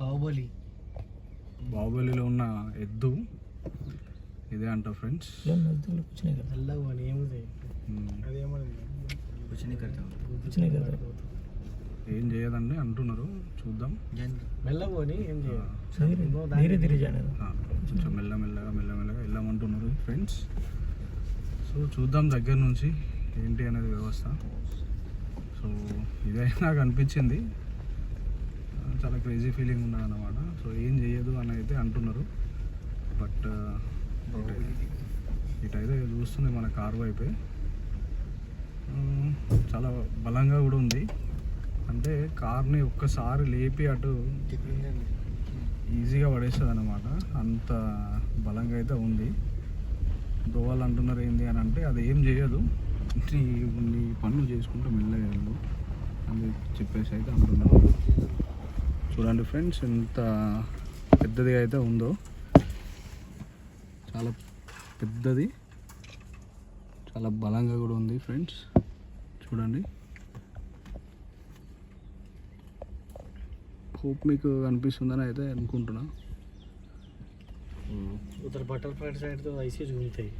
బాహుబలి. బాహుబలిలో ఉన్న ఎద్దు. ఇదే అంట ఫ్రెండ్స్. ఏం చేయదండి అంటున్నారు. చూద్దాం. మెల్లగా పోని ఏం చేయాలి? ఆ, కొంచెం మెల్లమెల్లగా మెల్లమెల్లగా వెళ్ళమంటున్నారు ఫ్రెండ్స్. సో చూద్దాం దగ్గర నుంచి ఏంటి అనేది వ్యవస్థ. సో ఇదే నాకు అనిపించింది చాలా క్రేజీ ఫీలింగ్ ఉన్నది అనమాట సో ఏం చేయదు అని అయితే అంటున్నారు. బట్ uh, ఇటైతే చూస్తుంది మన కార్ వైపే. Uh, చాలా బలంగా కూడా ఉంది. అంటే కార్ని ఒక్కసారి లేపి అటు ఈజీగా పడేస్తుంది అనమాట అంత బలంగా అయితే ఉంది. దోవలు అంటున్నారు ఏంది అని అంటే అది ఏం చేయదు. నీ నీ పనులు చేసుకుంటూ మెల్లగా వెళ్ళు అని చెప్పేసి అయితే అంటున్నారు. చూడండి ఫ్రెండ్స్ ఎంత పెద్దదిగా అయితే ఉందో. చాలా పెద్దది చాలా బలంగా కూడా ఉంది ఫ్రెండ్స్. చూడండి. హోప్ మీకు అనిపిస్తుందని అయితే అనుకుంటున్నా. ఉత్తర బటర్ ఫ్లై సైడ్తో ఐసీ చూపుతాయి